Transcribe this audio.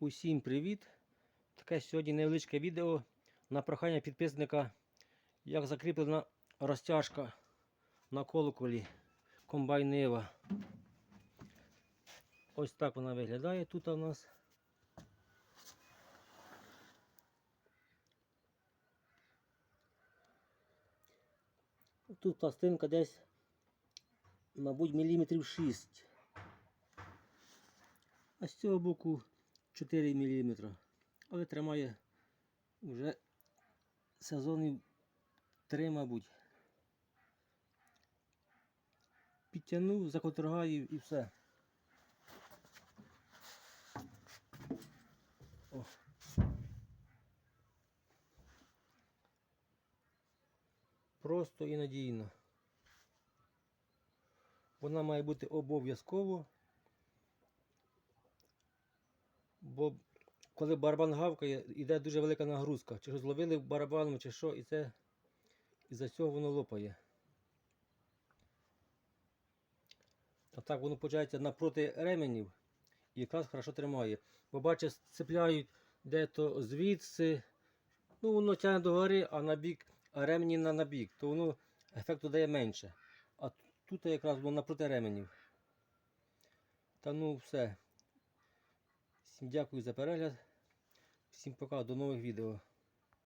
Усім привіт! Таке сьогодні невеличке відео на прохання підписника, як закріплена розтяжка на колоколі комбайн Нива. Ось так вона виглядає тут у нас. Тут пластинка десь, мабуть, міліметрів 6. А з цього боку 4 мм. Але тримає вже сезонів 3, мабуть. Підтягнув, закоторгаю і все. О. Просто і надійно. Вона має бути обов'язково. Бо коли барабан гавкає, йде дуже велика нагрузка. Чи зловили барабаном, чи що, і це із-за цього воно лопає. А так воно виходить напроти ременів і якраз хорошо тримає. Бо бачиш, цепляють де-то звідси, ну воно тягне до гори, а на бік, а ремені на, на бік, то воно ефекту дає менше. А тут якраз воно напроти ременів. Та ну все. Всім дякую за перегляд. Всім пока, до нових відео.